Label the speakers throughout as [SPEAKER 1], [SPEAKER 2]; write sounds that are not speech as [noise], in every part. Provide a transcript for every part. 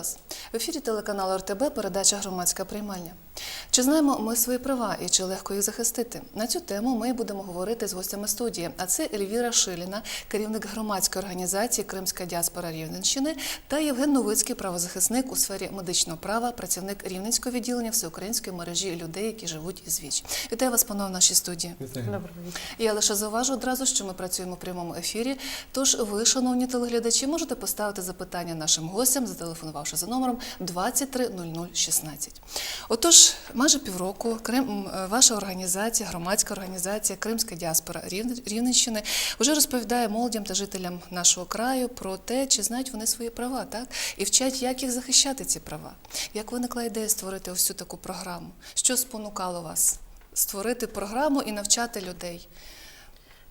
[SPEAKER 1] Вас в ефірі телеканалу РТБ. Передача громадська приймальня. Чи знаємо ми свої права і чи легко їх захистити? На цю тему ми будемо говорити з гостями студії. А це Ельвіра Шиліна, керівник громадської організації Кримська діаспора Рівненщини, та Євген Новицький, правозахисник у сфері медичного права, працівник Рівненського відділення всеукраїнської мережі людей, які живуть із ВІЧ. Вітаю вас, панове, в нашій студії.
[SPEAKER 2] Вечора.
[SPEAKER 1] Я лише зауважу одразу, що ми працюємо в прямому ефірі. Тож ви, шановні телеглядачі, можете поставити запитання нашим гостям, зателефонувавши за номером 230016. Отож, майже півроку Крим, е, ваша організація, громадська організація Кримська діаспора Рівненщини вже розповідає молодям та жителям нашого краю про те, чи знають вони свої права, так і вчать, як їх захищати ці права. Як виникла ідея створити ось цю таку програму? Що спонукало вас створити програму і навчати людей?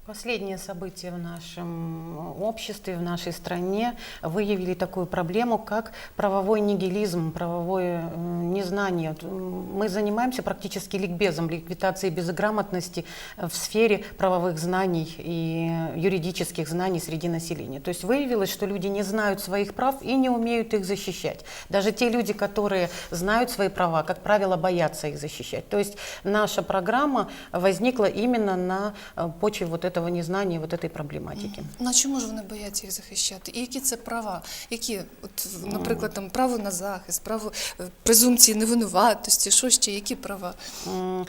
[SPEAKER 2] Последние события в нашем обществе, в нашей стране выявили такую проблему, как правовой нигилизм, правовое э, незнание. Мы занимаемся практически ликбезом, ликвидацией безграмотности э, в сфере правовых знаний и юридических знаний среди населения. То есть выявилось, что люди не знают своих прав и не умеют их защищать. Даже те люди, которые знают свои права, как правило, боятся их защищать. То есть наша программа возникла именно на э, почве вот этого незнания, вот этой проблематики.
[SPEAKER 1] Ну а чому ж вони бояться їх захищати? І які це права? Які, от, наприклад, там право на захист, право е, презумпції невинуватості, що ще, які права?
[SPEAKER 2] М,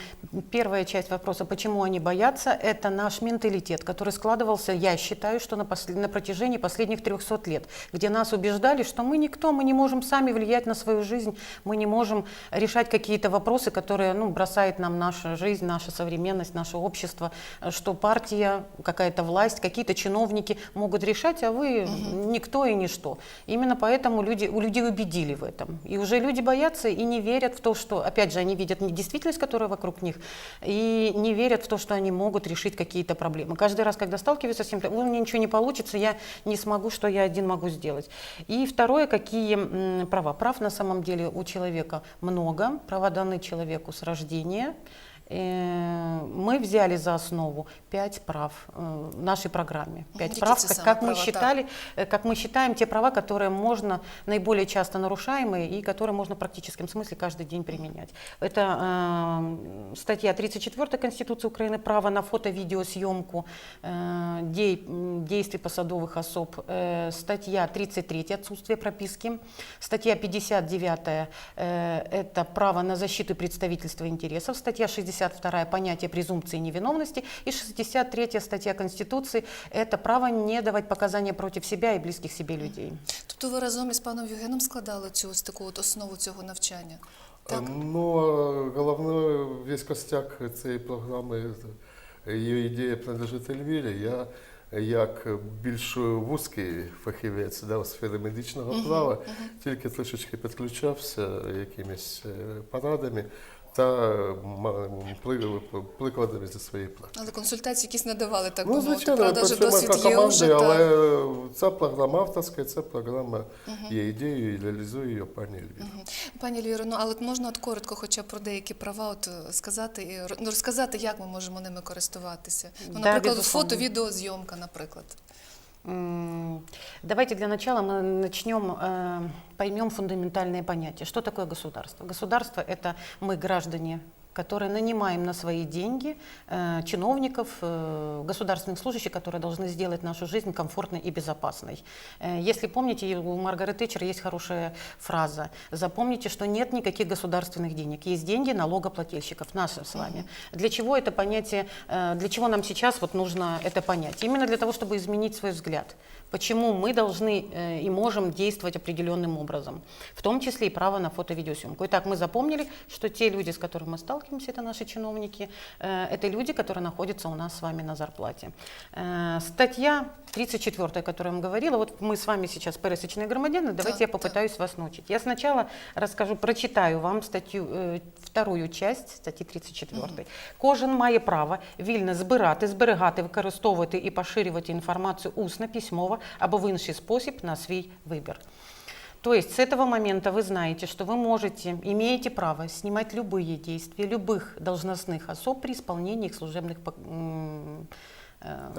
[SPEAKER 2] Первая часть вопроса, почему они боятся, это наш менталитет, который складывался, я считаю, что на, посл- на протяжении последних 300 лет, где нас убеждали, что мы никто, мы не можем сами влиять на свою жизнь, мы не можем решать какие-то вопросы, которые ну, бросает нам наша жизнь, наша современность, наше общество, э, что партия, какая-то власть, какие-то чиновники могут решать, а вы никто и ничто. Именно поэтому люди, у людей убедили в этом. И уже люди боятся и не верят в то, что, опять же, они видят действительность, которая вокруг них, и не верят в то, что они могут решить какие-то проблемы. Каждый раз, когда сталкиваются с этим, у меня ничего не получится, я не смогу, что я один могу сделать. И второе, какие права. Прав на самом деле у человека много, права даны человеку с рождения. Э, Мы взяли за основу пять прав э, в нашей программе. Пять
[SPEAKER 1] Какие
[SPEAKER 2] прав, как, как мы
[SPEAKER 1] права, да.
[SPEAKER 2] считали, э, как мы считаем, те права, которые можно наиболее часто нарушаемые и которые можно в практическом смысле каждый день применять. Это э, статья 34 Конституции Украины «Право на фото-видеосъемку э, м, действий посадовых особ», Э, статья 33 «Отсутствие прописки», статья 59 э, «Это право на защиту и представительство интересов», статья 62 «Понятие презумпции невиновности» и 63 статья Конституции «Это право не давать показания против себя и близких себе людей».
[SPEAKER 1] Тобто ви разом із паном Євгеном складали цю ось таку от основу цього навчання? Так.
[SPEAKER 3] Ну, а весь костяк цієї програми, її ідея принадлежить Ельвірі. Я як більш вузький фахівець да, у сфері медичного права, тільки трошечки підключався якимись е, порадами та м, при- прикладами зі своєї практики.
[SPEAKER 1] Але консультації якісь надавали, так
[SPEAKER 3] Ну, звичайно,
[SPEAKER 1] Правда, вже
[SPEAKER 3] працюємо
[SPEAKER 1] досвід є вже.
[SPEAKER 3] команда,
[SPEAKER 1] так.
[SPEAKER 3] але ця програма авторська, ця програма є ідеєю і реалізує її пані Ельвіра.
[SPEAKER 1] Мгм. Пані Ельвіро, ну але от можна от коротко, хоча б про деякі права, от е, сказати і ну, розказати, як ми можемо ними користуватися. Ну, наприклад,
[SPEAKER 2] безусловно.
[SPEAKER 1] фото, відеозйомка, наприклад.
[SPEAKER 2] М, Давайте для начала мы начнем, э, поймем фундаментальные понятия. Что такое государство? Государство – это мы, граждане, которые нанимаем на свои деньги э, чиновников, э, государственных служащих, которые должны сделать нашу жизнь комфортной и безопасной. Э, Если помните, у Маргарет Тэтчер есть хорошая фраза. Запомните, что нет никаких государственных денег. Есть деньги налогоплательщиков, наши с вами. Для чего это понятие, э, для чего нам сейчас вот нужно это понять? Именно для того, чтобы изменить свой взгляд. Почему мы должны э, и можем действовать определенным образом, в том числе и право на фото-видеосъемку. Итак, мы запомнили, что те люди, с которыми мы сталкиваемся, это наши чиновники, э, это люди, которые находятся у нас с вами на зарплате. Э, Статья 34, о которой я вам говорила, вот мы с вами сейчас пересечные громадяне, давайте
[SPEAKER 1] Так,
[SPEAKER 2] я
[SPEAKER 1] так.
[SPEAKER 2] попытаюсь вас научить. Я сначала расскажу, прочитаю вам статтю, е, вторую часть статті 34. Кожен має право вільно збирати, зберігати, використовувати і поширювати інформацію усно, письмово або в інший спосіб на свій вибір. То есть с этого момента вы знаете, что вы можете, имеете право снимать любые действия любых должностных особ при исполнении их служебных пок- м, э,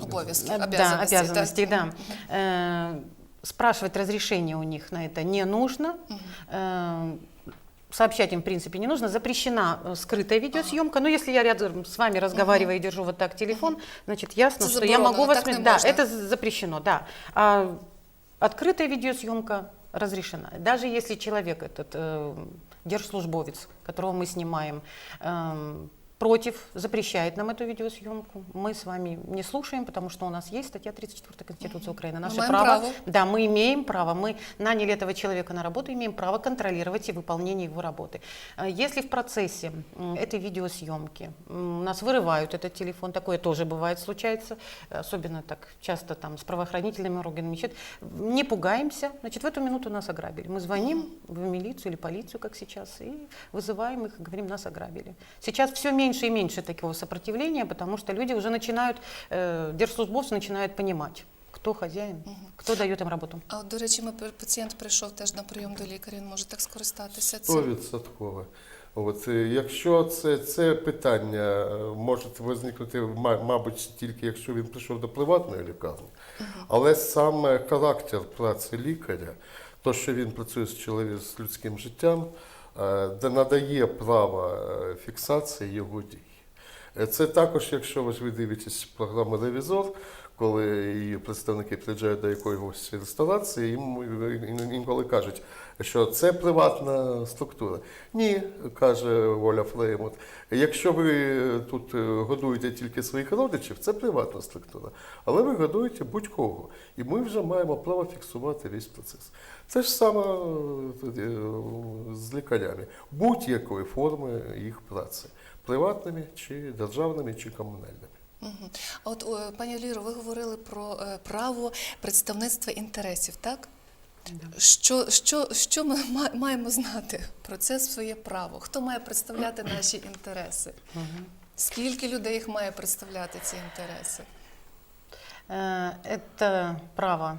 [SPEAKER 2] да,
[SPEAKER 1] обязанностей,
[SPEAKER 2] обязанностей,
[SPEAKER 1] так.
[SPEAKER 2] да. Э, спрашивать разрешение у них на это не нужно. Э, Сообщать им, в принципе, не нужно. Запрещена э, скрытая видеосъемка. Но если я рядом с вами разговариваю и держу вот так телефон, значит, ясно,
[SPEAKER 1] Это
[SPEAKER 2] что я могу вас... Да,
[SPEAKER 1] можно.
[SPEAKER 2] это запрещено, да. А открытая видеосъемка разрешена. Даже если человек, этот э, держслужбовец, которого мы снимаем, эм, против, запрещает нам эту видеосъемку, мы с вами не слушаем, потому что у нас есть статья 34 Конституции Украины. Наше
[SPEAKER 1] маем
[SPEAKER 2] право,
[SPEAKER 1] право.
[SPEAKER 2] да, мы имеем право, мы наняли этого человека на работу, имеем право контролировать и выполнение его работы. А Если в процессе этой видеосъемки нас вырывают этот телефон, такое тоже бывает, случается, особенно так часто там с правоохранительными органами, не пугаемся, значит, в эту минуту нас ограбили. Мы звоним в милицию или полицию, как сейчас, и вызываем их, говорим, нас ограбили. Сейчас все меньше и меньше такого сопротивления, потому что люди уже начинают, э, держслужбовцы начинают понимать, кто хозяин, кто дает им работу.
[SPEAKER 1] А до речі, ми пацієнт прийшов теж на прийом до лікаря, він може так скористатися цим.
[SPEAKER 3] Стовідсотково. От, е, якщо це, це питання е, може виникнути, мабуть, тільки якщо він прийшов до приватної лікарні, але саме характер праці лікаря, то, що він працює з чоловіком з людським життям, надає право е, фіксації його дій. Е, Це також, якщо ви дивитесь програму Ревізор, коли її представники приїжджають до якоїсь реставрації, їм інколи кажуть, що це приватна структура. Ні, каже Оля Фреймут. Якщо ви тут е, годуєте тільки своїх родичів, це приватна структура. Але ви годуєте будь-кого. І ми вже маємо право фіксувати весь процес. Це ж саме е, з лікарями, будь-якої форми їх праці, приватними чи державними, чи комунальними.
[SPEAKER 1] А от, пані Ліро, ви говорили про е, право представництва інтересів, так? Що, що, що ми маємо знати про це своє право? Хто має представляти наші інтереси? Скільки людей їх має представляти ці інтереси?
[SPEAKER 2] Это право м,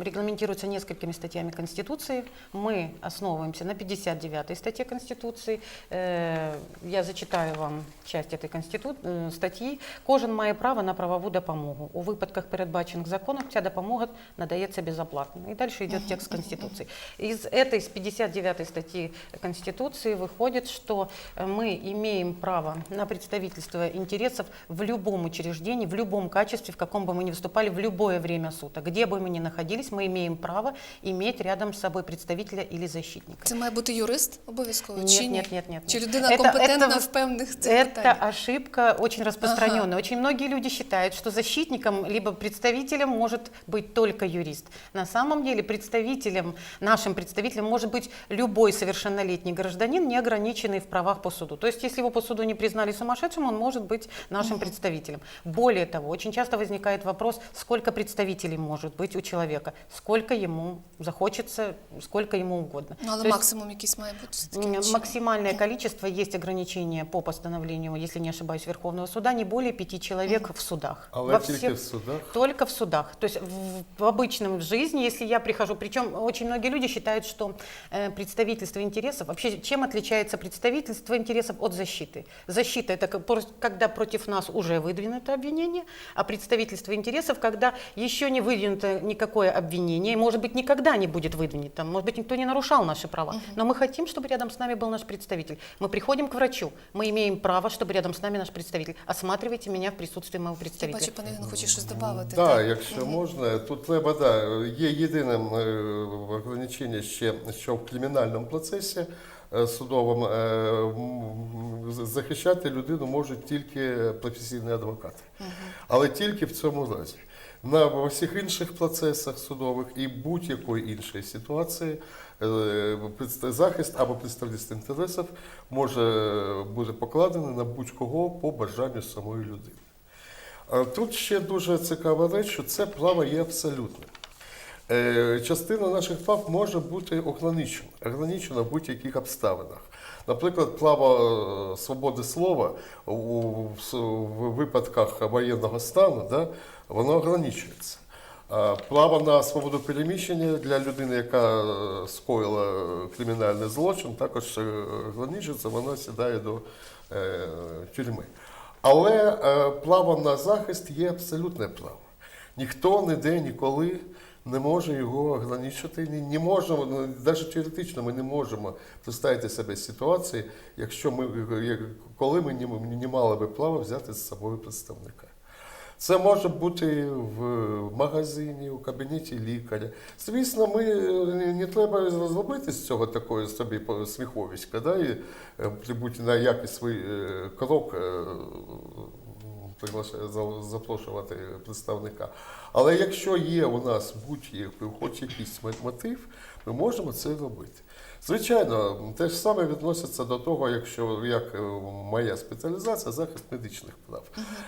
[SPEAKER 2] регламентируется несколькими статьями Конституции. Мы основываемся на 59 статье Конституции. Э, Я зачитаю вам часть этой конститу... э, статьи. Кожен має право на правову допомогу. У випадках, передбачених законом, ця допомога надається безоплатно. И дальше идет текст Конституции. Из этой, с 59 статьи Конституции выходит, что э, мы имеем право на представительство интересов в любом учреждении, в любом качестве, в каком бы мы ни выступали, в любое время суток. Где бы мы ни находились, мы имеем право иметь рядом с собой представителя или защитника.
[SPEAKER 1] Це має бути юрист обов'язково? Ні?
[SPEAKER 2] нет, нет, нет,
[SPEAKER 1] Чи людина
[SPEAKER 2] Это-
[SPEAKER 1] компетентна
[SPEAKER 2] это-
[SPEAKER 1] в певних цих
[SPEAKER 2] Это
[SPEAKER 1] питаннях?
[SPEAKER 2] ошибка очень распространенная. Очень многие люди считают, что защитником либо представителем может быть только юрист. На самом деле представителем, нашим представителем может быть любой совершеннолетний гражданин, не ограниченный в правах по суду. То есть, если его по суду не признали сумасшедшим, он может быть нашим представителем. Более того, очень часто возникает вопрос, сколько представителей может быть у человека, сколько ему захочется, сколько ему угодно.
[SPEAKER 1] Ну, але
[SPEAKER 2] То
[SPEAKER 1] максимум якийсь має бути. все-таки,
[SPEAKER 2] Максимальное количество есть ограничения по постановлению, если не ошибаюсь, Верховного суда, не более пяти человек в судах.
[SPEAKER 3] Але
[SPEAKER 2] Во
[SPEAKER 3] тільки
[SPEAKER 2] всех-
[SPEAKER 3] в судах.
[SPEAKER 2] только в судах. То есть в, в обычном жизни, если я прихожу, причем очень многие люди считают, что э, представительство интересов, вообще чем отличается представительство интересов от защиты? Защита это как- когда против нас уже выдвинуто обвинение, а представительство интересов, когда еще не выдвинуто никакое обвинение, и, может быть, никогда не будет выдвинуто, может быть, никто не нарушал наши права, но мы хотим, чтобы рядом с нами был наш представитель. Мы приходим к врачу, мы имеем право, чтобы рядом с нами наш представитель. Осматривайте меня в присутствии моего
[SPEAKER 1] Я
[SPEAKER 2] представителя.
[SPEAKER 1] бачу, пане Євген хоче щось додати.
[SPEAKER 3] Так, якщо можна, тут треба, да, є єдиним е, ограничення ще, що в кримінальному процесі е, судовому е, м, з- захищати людину можуть тільки професійні адвокати. Але тільки в цьому разі. На всіх інших процесах судових і будь-якої іншої ситуації е, захист або представництво інтересів може бути покладений на будь-кого по бажанню самої людини. Тут ще дуже цікава реч, що це право є абсолютним. Е, Частина наших прав може бути ограничена, ограничена в будь-яких обставинах. Наприклад, право е, свободи слова у, випадках воєнного стану, да, воно ограничується. Право на свободу переміщення для людини, яка е, скоїла кримінальний злочин, також е, ограничується, воно сідає до е, тюрми. Але е, право на захист є абсолютне право. Ніхто ніде ніколи не може його ограничити. Не, не можемо, ну, навіть теоретично ми не можемо представити себе ситуації, якщо ми, коли ми не, не мали би права взяти з собою представника. Це може бути в магазині, у кабінеті лікаря. Звісно, ми е, не треба зробити з цього такої собі сміховиська, да, і е, прибути на якийсь свій е, крок. Запрошувати представника. Але якщо є у нас будь-який хоч якийсь мо- мотив, ми можемо це робити. Звичайно, те ж саме відноситься до того, якщо як е, моя спеціалізація захист медичних прав.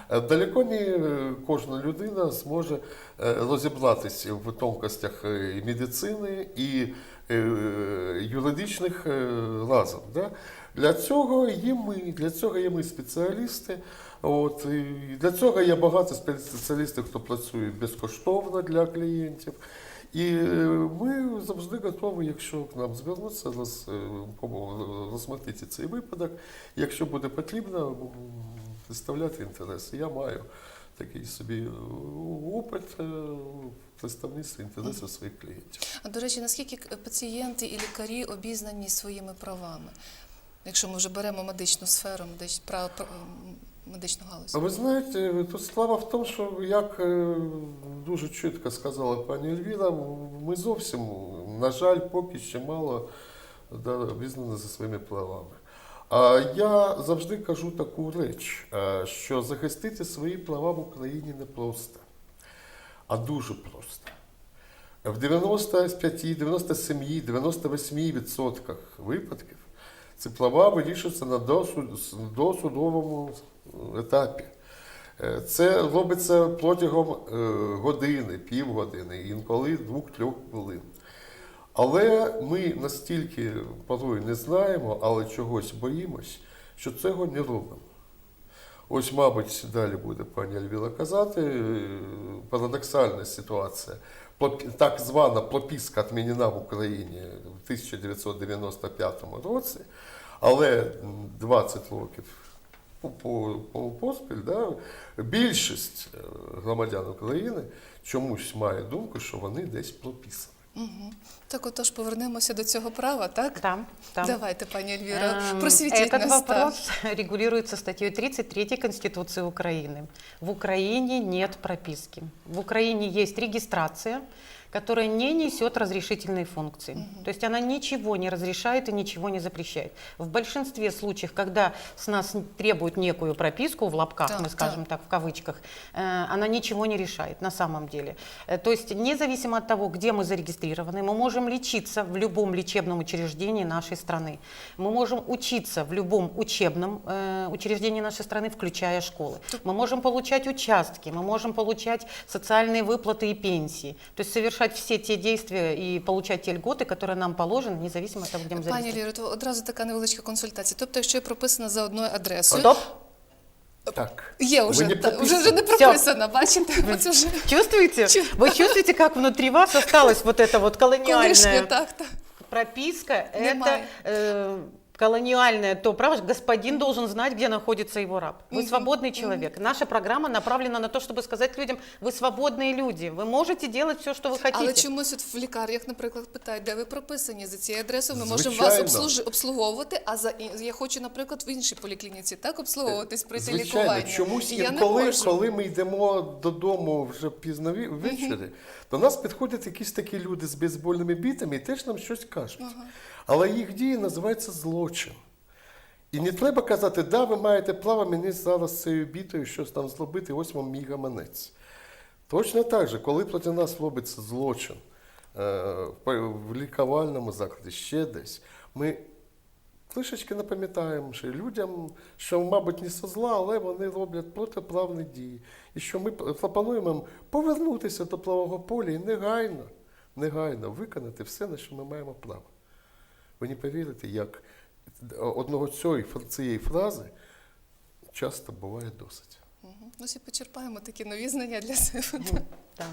[SPEAKER 3] Е, Далеко не е, кожна людина зможе розібратися в тонкостях і медицини і юридичних разом. Да? Для цього є ми, для цього є ми спеціалісти. От, і для цього є багато спеціалістів, хто працює безкоштовно для клієнтів. І е, ми завжди готові, якщо к нам звернуться, роз, е, по- цей випадок. Якщо буде потрібно, представляти інтереси. Я маю такий собі е, опит представництва інтересів своїх клієнтів.
[SPEAKER 1] А до речі, наскільки пацієнти і лікарі обізнані своїми правами? Якщо ми вже беремо медичну сферу, медич, медичну галузь.
[SPEAKER 3] А ви знаєте, тут справа в тому, що як е, дуже чітко сказала пані Ельвіра, ми зовсім, на жаль, поки ще мало обізнані за своїми правами. А я завжди кажу таку реч, е, що захистити свої права в Україні не просто, а дуже просто. В 95, 97, 98% випадків ці права вирішуються на досудовому етапі. Е, Це робиться протягом е, години, півгодини, інколи двох-трьох хвилин. Але ми настільки порою не знаємо, але чогось боїмось, що цього не робимо. Ось, мабуть, далі буде пані Альвіла казати, е, парадоксальна ситуація. Так звана прописка відмінена в Україні в 1995 році, але 20 років по- поспіль, да, більшість е, громадян України чомусь має думку, що вони десь прописані.
[SPEAKER 1] Угу. Так, отож повернемося до цього права, так?
[SPEAKER 2] Да, да.
[SPEAKER 1] Давайте, пані Ельвіра,
[SPEAKER 2] Эм,
[SPEAKER 1] просвітіть
[SPEAKER 2] Этот
[SPEAKER 1] нас. так.
[SPEAKER 2] вопрос регулируется [laughs] статьей 33 Конституции Украины. В Украине нет прописки. В Украине есть регистрация, которая не несет разрешительные функции. То есть она ничего не разрешает и ничего не запрещает. В большинстве случаев, когда с нас требуют некую прописку, в лапках
[SPEAKER 1] Да,
[SPEAKER 2] мы скажем так, в кавычках, э, она ничего не решает на самом деле. Э, То есть независимо от того, где мы зарегистрированы, мы можем лечиться в любом лечебном учреждении нашей страны. Мы можем учиться в любом учебном э, учреждении нашей страны, включая школы. Мы можем получать участки, мы можем получать социальные выплаты и пенсии. То есть совершать все те действия и получать те льготы, которые нам положены, независимо от того, где мы
[SPEAKER 1] Пані
[SPEAKER 2] зарегистрированы.
[SPEAKER 1] Ліро, то одразу така невеличка консультація. Тобто, якщо я прописана за одною адресою,
[SPEAKER 2] Стоп!
[SPEAKER 3] Так.
[SPEAKER 1] є вже,
[SPEAKER 3] Ви не
[SPEAKER 1] та- вже, вже не
[SPEAKER 2] Всё.
[SPEAKER 1] прописана, бачите? Оце вже
[SPEAKER 2] Чувствуете? Вы чувствуете, как внутри вас осталась вот эта вот
[SPEAKER 1] колишнє,
[SPEAKER 2] колониальная
[SPEAKER 1] так, так.
[SPEAKER 2] прописка? Это
[SPEAKER 1] Немає.
[SPEAKER 2] э, колониальное то право. Господин должен знать, где находится его раб. Вы
[SPEAKER 1] Мгм,
[SPEAKER 2] свободный человек. Наша программа направлена на то, чтобы сказать людям, вы свободные люди, вы можете делать все, что вы хотите.
[SPEAKER 1] Але чомусь от в лікарнях, наприклад, питають, де ви прописані за цією адресою, ми можемо
[SPEAKER 3] Звичайно.
[SPEAKER 1] вас обслужи- обслуговувати, а за і- я хочу, наприклад, в іншій поліклініці так обслуговуватись, пройти
[SPEAKER 3] Звичайно,
[SPEAKER 1] лікування.
[SPEAKER 3] чомусь
[SPEAKER 1] І я не
[SPEAKER 3] інколи,
[SPEAKER 1] можу.
[SPEAKER 3] коли ми йдемо додому вже пізно ві- ввечері, до нас підходять якісь такі люди з бейсбольними бітами і теж нам щось кажуть. Але їх дії називаються злочин. І не треба казати, да, ви маєте право мені зараз цією бітою щось там зробити, ось вам мій гаманець. Точно так же, коли проти нас робиться злочин е, в- лікувальному закладі, ще десь, ми трішечки напам'ятаємо що людям, що, мабуть, не со зла, але вони роблять протиправні дії. І що ми пропонуємо їм повернутися до правого поля і негайно, негайно виконати все, на що ми маємо право. Ви не повірите, як одного цієї, цієї фрази часто буває досить.
[SPEAKER 1] Угу. Ну, ще почерпаємо такі нові знання для себе.
[SPEAKER 2] Да.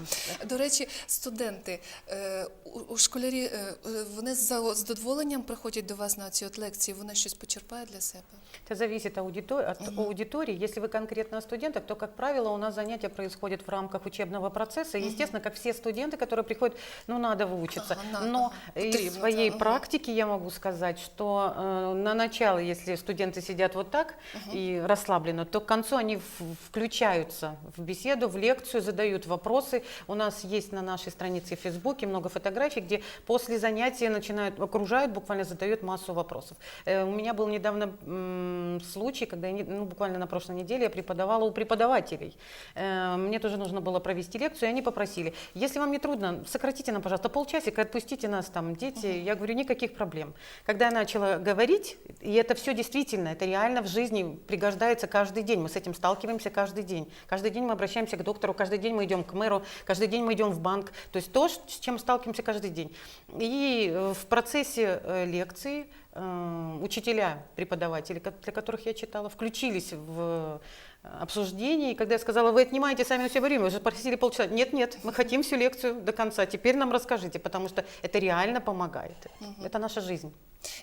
[SPEAKER 1] До речі, студенти, е, у- у школярі, е, е, вони з за- з задоволенням приходять до вас на ці от лекції, вони щось почерпають для себе.
[SPEAKER 2] Это зависит аудитор- от аудитории. Если вы конкретно о студентах, то, как правило, у нас занятия происходят в рамках учебного процесса. И, естественно, как все студенты, которые приходят, ну, надо выучиться.
[SPEAKER 1] Ага, на-
[SPEAKER 2] Но
[SPEAKER 1] ага.
[SPEAKER 2] из
[SPEAKER 1] Потребно,
[SPEAKER 2] своей
[SPEAKER 1] да, ага.
[SPEAKER 2] практики я могу сказать, что э, на начало, если студенты сидят вот так и расслабленно, то к концу они в- включаются в беседу, в лекцию, задают вопросы. У нас есть на нашей странице в Фейсбуке много фотографий, где после занятия начинают, окружают, буквально задают массу вопросов. Э, У меня был недавно случай, когда я, ну, буквально на прошлой неделе я преподавала у преподавателей. Э, Мне тоже нужно было провести лекцию, и они попросили, если вам не трудно, сократите нам, пожалуйста, полчасика, отпустите нас там, дети. Я говорю, никаких проблем. Когда я начала говорить, и это все действительно, это реально в жизни пригождается каждый день, мы с этим сталкиваемся каждый день. Каждый день мы обращаемся к доктору, каждый день мы идем к мэру, каждый день мы идем в банк. То есть то, с чем сталкиваемся каждый день. И э, в процессе э, лекции э, учителя, преподаватели, для которых я читала, включились в э, обсуждение. И когда я сказала, вы отнимаете сами у себя время, вы же просили полчаса. Нет, нет, мы хотим всю лекцию до конца. Теперь нам расскажите, потому что это реально помогает. Это наша жизнь.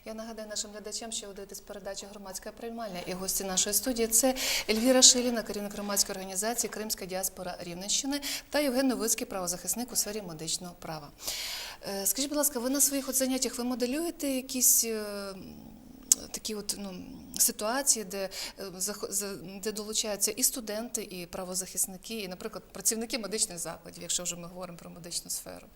[SPEAKER 1] Я нагадаю нашим глядачам, що ви дивитесь передачу громадська приймальня і гості нашої студії це Ельвіра Шиліна, керівник громадської організації Кримська діаспора Рівненщини та Євген Новицький, правозахисник у сфері медичного права. Е, Скажіть, будь ласка, ви на своїх от заняттях ви моделюєте якісь е, м, такі от ну, ситуації, де, е, де долучаються і студенти, і правозахисники, і, наприклад, працівники медичних закладів, якщо вже ми говоримо про медичну сферу?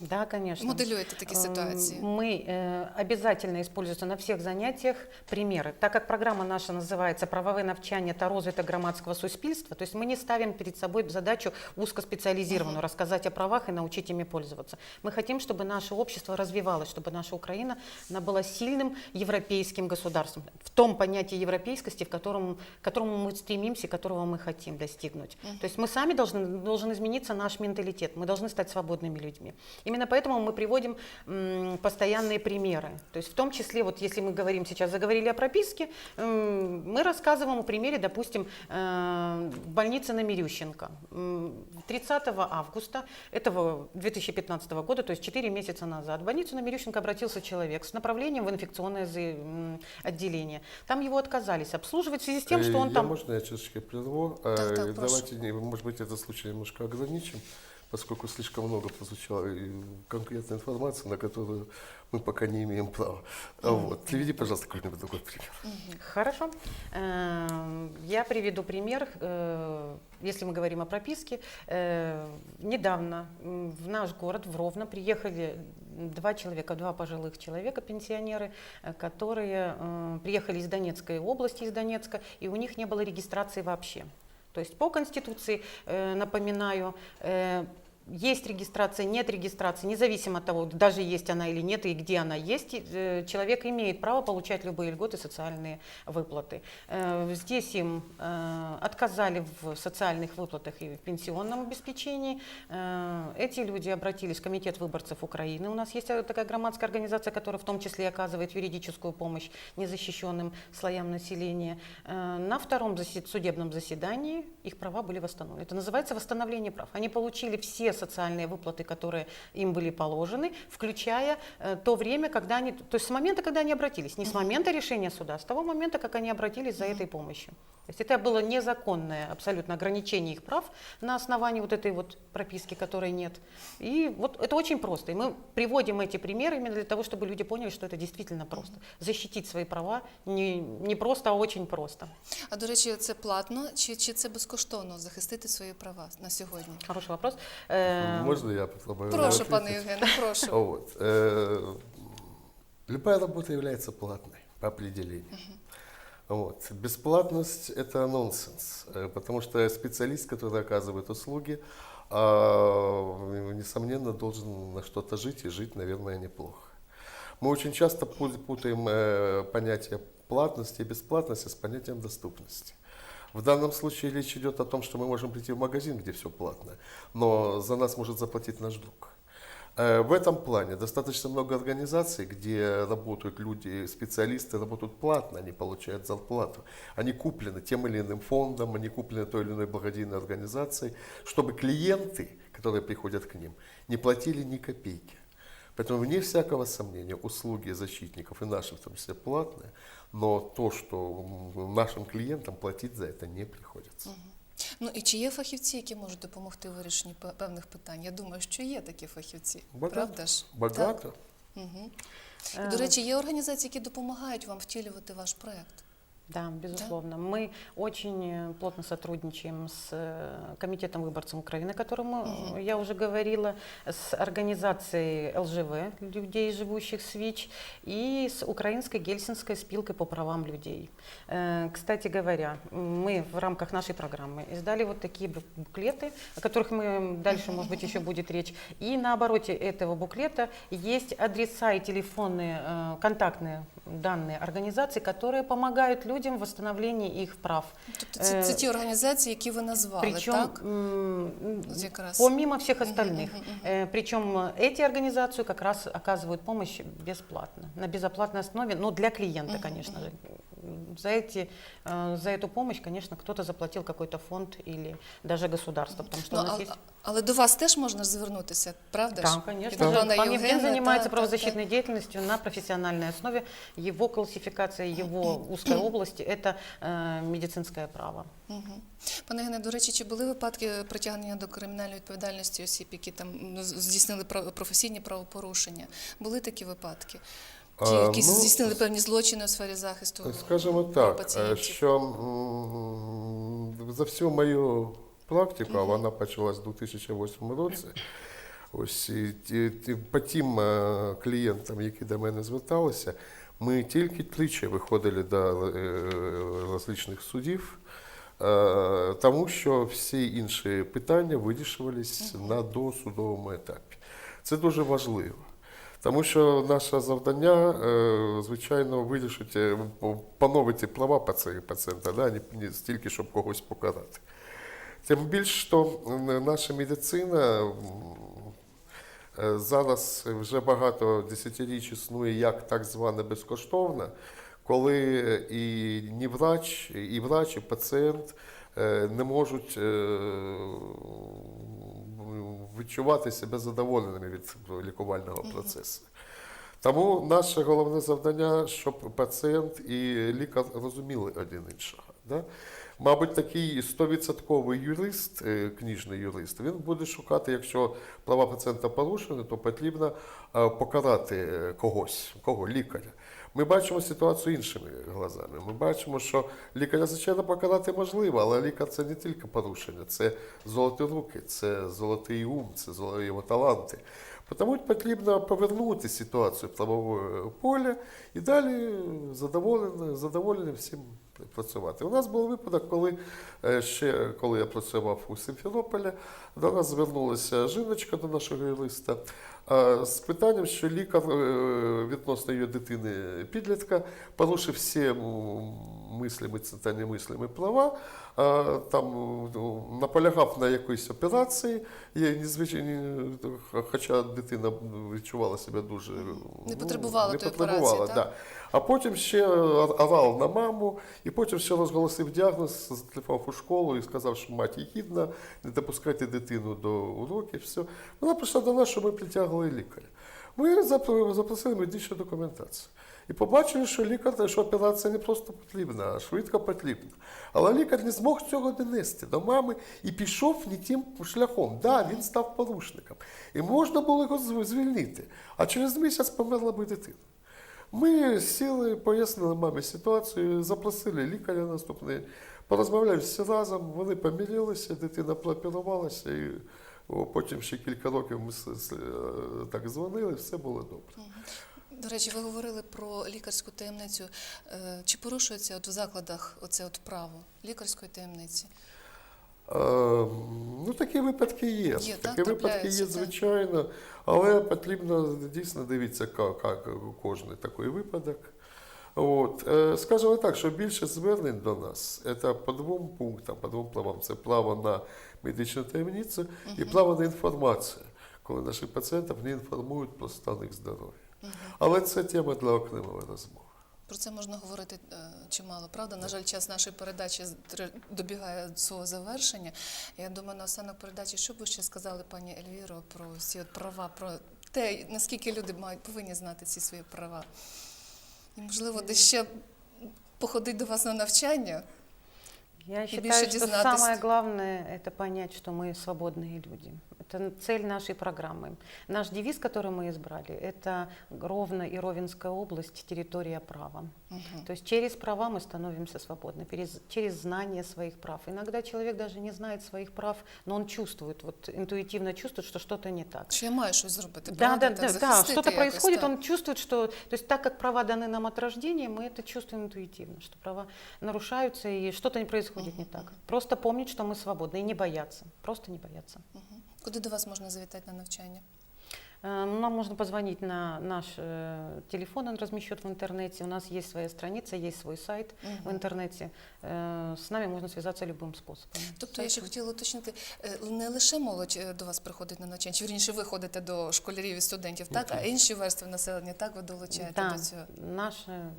[SPEAKER 2] Да, конечно.
[SPEAKER 1] Моделюєте такі
[SPEAKER 2] Эм,
[SPEAKER 1] ситуації?
[SPEAKER 2] Мы э, обязательно используются на всех занятиях примеры. Так как программа наша называется «Правовые навчання та розвиток громадского суспільства», то есть мы не ставим перед собой задачу узкоспециализированную, рассказать о правах и научить ими пользоваться. Мы хотим, чтобы наше общество развивалось, чтобы наша Украина она была сильным европейским государством. В том понятии европейскости, в котором, к которому мы стремимся, которого мы хотим достигнуть. То есть мы сами должны, должен измениться наш менталитет, мы должны стать свободными людьми. Именно поэтому мы приводим постоянные примеры. То есть в том числе, вот если мы говорим сейчас, заговорили о прописке, мы рассказываем о примере, допустим, э, больницы на Мирющенко. М, 30 августа этого 2015 года, то есть 4 месяца назад, в больницу на Мирющенко обратился человек с направлением в инфекционное отделение. Там его отказались обслуживать в связи с тем, что
[SPEAKER 3] Э,
[SPEAKER 2] он
[SPEAKER 3] я,
[SPEAKER 2] там...
[SPEAKER 3] Можно я чуточку прерву? Э,
[SPEAKER 1] Так, так, прошу.
[SPEAKER 3] Давайте, не- может быть, этот случай немножко ограничим, поскольку слишком много прозвучало и конкретной информации, на которую мы пока не имеем права. Вот. Приведи, пожалуйста, какой-нибудь другой пример.
[SPEAKER 2] Хорошо. Эм, Я приведу пример, э, если мы говорим о прописке. Э, Недавно в наш город, в Ровно, приехали два человека, два пожилых человека, пенсионеры, э, которые э, приехали из Донецкой области, из Донецка, и у них не было регистрации вообще. То есть по Конституции, э, напоминаю, э, есть регистрация, нет регистрации, независимо от того, даже есть она или нет, и где она есть, э, человек имеет право получать любые льготы, социальные выплаты. Э, Здесь им э, отказали в социальных выплатах и в пенсионном обеспечении. Эти люди обратились в Комитет выборцев Украины. У нас есть такая громадская организация, которая в том числе оказывает юридическую помощь незащищенным слоям населения. На втором судебном заседании их права были восстановлены. Это называется восстановление прав. Они получили все социальные выплаты, которые им были положены, включая э, то время, когда они, то есть с момента, когда они обратились, не с момента решения суда, а с того момента, как они обратились за этой помощью. То есть это было незаконное абсолютно ограничение их прав на основании вот этой вот прописки, которой нет. И вот это очень просто. И мы приводим эти примеры именно для того, чтобы люди поняли, что это действительно просто. Защитить свои права не, не просто, а очень просто.
[SPEAKER 1] А до речі, це платно чи, чи це безкоштовно захистити свої права на сьогодні?
[SPEAKER 2] Хороший вопрос.
[SPEAKER 3] можно я попробую?
[SPEAKER 1] Прошу, пане Євгене, прошу. [laughs]
[SPEAKER 3] Вот. э, Любая работа является платной по определению. Вот. Бесплатность – это нонсенс, э, потому что специалист, который оказывает услуги, а, несомненно, должен на что-то жить и жить, наверное, неплохо. Мы очень часто пу- путаем э, понятие платности и бесплатности с понятием доступности. В данном случае речь идет о том, что мы можем прийти в магазин, где все платно, но за нас может заплатить наш друг. Э, В этом плане достаточно много организаций, где работают люди, специалисты работают платно, они получают зарплату. Они куплены тем или иным фондом, они куплены той или иной благодейной организацией, чтобы клиенты, которые приходят к ним, не платили ни копейки. Поэтому, вне всякого сомнения, услуги защитников и наши, в том числе, платные, но то, что м, нашим клиентам платить за это не приходится.
[SPEAKER 1] Ну і чи є фахівці, які можуть допомогти у вирішенні пе- певних питань? Я думаю, що є такі фахівці.
[SPEAKER 3] Багато.
[SPEAKER 1] Правда ж?
[SPEAKER 3] Богато.
[SPEAKER 1] Угу.
[SPEAKER 2] Э,
[SPEAKER 1] До речі, є організації, які допомагають вам втілювати ваш проект.
[SPEAKER 2] Да, безусловно. Мы очень э, плотно сотрудничаем с э, Комитетом выборцев Украины, которому
[SPEAKER 1] Мгм.
[SPEAKER 2] я уже говорила, с организацией ЛЖВ, людей, живущих с ВИЧ, и с Украинской Гельсинской спилкой по правам людей. Э, Кстати говоря, мы в рамках нашей программы издали вот такие бу- буклеты, о которых мы дальше, может быть, еще будет речь. И на обороте этого буклета есть адреса и телефонные, э, контактные данные организаций, которые помогают людям в восстановлении их прав.
[SPEAKER 1] Тобто це, це
[SPEAKER 2] Е,
[SPEAKER 1] ті організації, які ви назвали,
[SPEAKER 2] Причем,
[SPEAKER 1] так?
[SPEAKER 2] м,
[SPEAKER 1] От якраз.
[SPEAKER 2] помимо всех остальных.
[SPEAKER 1] мгм, мгм.
[SPEAKER 2] Э, Причем э, эти организации как раз оказывают помощь бесплатно, на безоплатной основе, но для клиента,
[SPEAKER 1] Мгм,
[SPEAKER 2] конечно же. М, За, эти, э, за эту помощь, конечно, кто-то заплатил какой-то фонд или даже государство, потому что
[SPEAKER 1] Ну,
[SPEAKER 2] у нас
[SPEAKER 1] а-
[SPEAKER 2] есть...
[SPEAKER 1] але до вас теж можна звернутися, правда ж?
[SPEAKER 2] Да, конечно.
[SPEAKER 1] Від
[SPEAKER 2] же.
[SPEAKER 1] пана
[SPEAKER 2] Пан Евген
[SPEAKER 1] Євгена,
[SPEAKER 2] занимается
[SPEAKER 1] так,
[SPEAKER 2] правозащитной деятельностью на профессиональной основе. Его классификация, его [clears throat] узкой области – это э, медицинское право.
[SPEAKER 1] Мгм. Пане Євгене, до речі, чи були випадки притягнення до кримінальної відповідальності осіб, які там ну, здійснили професійні правопорушення? Були такі випадки? Чи
[SPEAKER 3] А,
[SPEAKER 1] якісь
[SPEAKER 3] ну,
[SPEAKER 1] здійснили певні злочини у сфері захисту?
[SPEAKER 3] Скажімо так,
[SPEAKER 1] пацієнтів.
[SPEAKER 3] е, що за всю мою практику, а вона почалась у 2008 році, ось і ті- ті- по тим е, клієнтам, які до мене зверталися, ми тільки тричі виходили до е, розличних судів, е, тому що всі інші питання вирішувались на досудовому етапі. Це дуже важливо. Тому що наше завдання, е, звичайно, вирішити, поновити права паці- пацієнта, да, не- стільки, щоб когось покарати. Тим більше, що наша медицина зараз вже багато десятиріч існує як так звана безкоштовна, коли і ні врач, і врач, і пацієнт е, не можуть е, відчувати себе задоволеними від лікувального процесу. Тому наше головне завдання, щоб пацієнт і лікар розуміли один іншого. Да? Мабуть, такий 100% юрист, е, книжний юрист, він буде шукати, якщо права пацієнта порушені, то потрібно е, покарати е, когось, кого лікаря. Ми бачимо ситуацію іншими глазами. Ми бачимо, що лікаря, звичайно, покарати можливо, але лікар це не тільки порушення, це золоті руки, це золотий ум, це золоті його таланти. Тому потрібно повернути ситуацію в правове поле і далі задоволені, задоволені всім працювати. У нас був випадок, коли е, ще коли я працював у Симферополі, до нас звернулася жіночка до нашого юриста з питанням, що лікар е, відносно її дитини підлітка порушив всі мислями мислими та немислими права, там ну, наполягав на якоїсь операції, є незвичайні, хоча дитина відчувала себе дуже
[SPEAKER 1] Не потребувала
[SPEAKER 3] не потребувала,
[SPEAKER 1] операції, так?
[SPEAKER 3] да. А потім ще орав на маму, і потім ще розголосив діагноз, зателефонував у школу і сказав, що мать гідна, не допускайте дитину до уроків. Все. Вона прийшла до нас, що ми притягли лікаря. Ми запросили медичну документацію. І побачили, що лікар, що операція не просто потрібна, а швидко потрібна. Але лікар не змог цього донести до мами і пішов не тим шляхом. Да, він став порушником. І можна було його звільнити. А через місяць померла би дитина. Ми сіли, пояснили мамі ситуацію, запросили лікаря наступний, порозмовляли всі разом, вони помірилися, дитина прооперувалася, і потім ще кілька років ми е, так дзвонили, все було добре.
[SPEAKER 1] До речі, ви говорили про лікарську таємницю. Е, Чи порушується от в закладах оце от право лікарської таємниці?
[SPEAKER 3] Е, Ну, такі випадки є.
[SPEAKER 1] Є,
[SPEAKER 3] такі
[SPEAKER 1] так,
[SPEAKER 3] випадки є, звичайно, але потрібно дійсно дивитися, як, як кожен такий випадок. От. Е, Скажімо так, що більше звернень до нас це по двом пунктам, по двом правам. Це право на медичну таємницю і право на інформацію, коли наших пацієнтів не інформують про стан їх здоров'я. Але це тема для окремої розмови.
[SPEAKER 1] Про це можна говорити е, чимало. Правда, на жаль, час нашої передачі добігає до свого завершення. Я думаю, на останок передачі, що б ви ще сказали, пані Ельвіро, про всі от права, про те, наскільки люди мають повинні знати ці свої права І, можливо, десь ще походить до вас на навчання.
[SPEAKER 2] Я
[SPEAKER 1] И
[SPEAKER 2] считаю,
[SPEAKER 1] больше
[SPEAKER 2] что
[SPEAKER 1] дизнатость.
[SPEAKER 2] самое главное – это понять, что мы свободные люди. Это цель нашей программы. Наш девиз, который мы избрали, это ровно и Ровенская область, территория права.
[SPEAKER 1] Мгм.
[SPEAKER 2] То есть через права мы становимся свободны, через, через знание своих прав. Иногда человек даже не знает своих прав, но он чувствует, вот интуитивно чувствует, что что-то не так.
[SPEAKER 1] Маю щось зробити?
[SPEAKER 2] Да, да, да, да, что-то происходит, он чувствует, что, то есть так как права даны нам от рождения, мы это чувствуем интуитивно, что права нарушаются и что-то не происходит не так. Просто помнить, что мы свободны и не бояться, просто не бояться.
[SPEAKER 1] Мгм. Куди до вас можна завітати на навчання?
[SPEAKER 2] Э, Нам можно позвонить на наш э, телефон, он размещен в интернете. У нас есть своя страница, есть свой сайт в
[SPEAKER 1] Мгм.
[SPEAKER 2] интернете. Э, С нами можно связаться любым способом.
[SPEAKER 1] Тобто я ще хотіла уточнити, е, не лише молодь е, до вас приходить на навчання, чи вірніше ви ходите до школярів і студентів, так, а інші верстви населення так ви долучаєте
[SPEAKER 2] Да,
[SPEAKER 1] до цього.
[SPEAKER 2] наша э,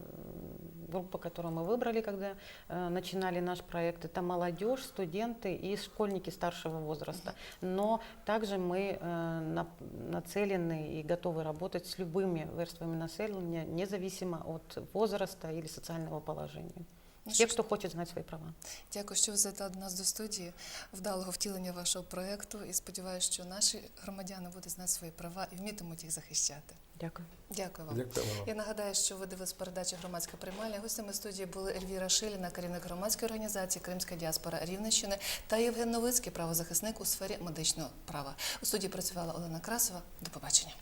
[SPEAKER 2] группа, которую мы выбрали, когда э, начинали наш проект, это молодежь, студенты и школьники старшего возраста. Но также мы э, на- нацелены и готовы работать с любыми верствами населения, независимо от возраста или социального положения.
[SPEAKER 1] Ну,
[SPEAKER 2] Те, хто хоче знати свої права.
[SPEAKER 1] Дякую, що ви задали до нас до студії, вдалого втілення вашого проекту. і сподіваюся, що наші громадяни будуть знати свої права і вмітимуть їх захищати.
[SPEAKER 2] Дякую.
[SPEAKER 1] Дякую вам.
[SPEAKER 3] Дякую вам.
[SPEAKER 1] Я нагадаю, що ви дивились передачу громадська приймальня. Гостями студії були Ельвіра Шиліна, керівник громадської організації Кримська діаспора Рівненщини та Євген Новицький, правозахисник у сфері медичного права. У студії працювала Олена Красова. До побачення.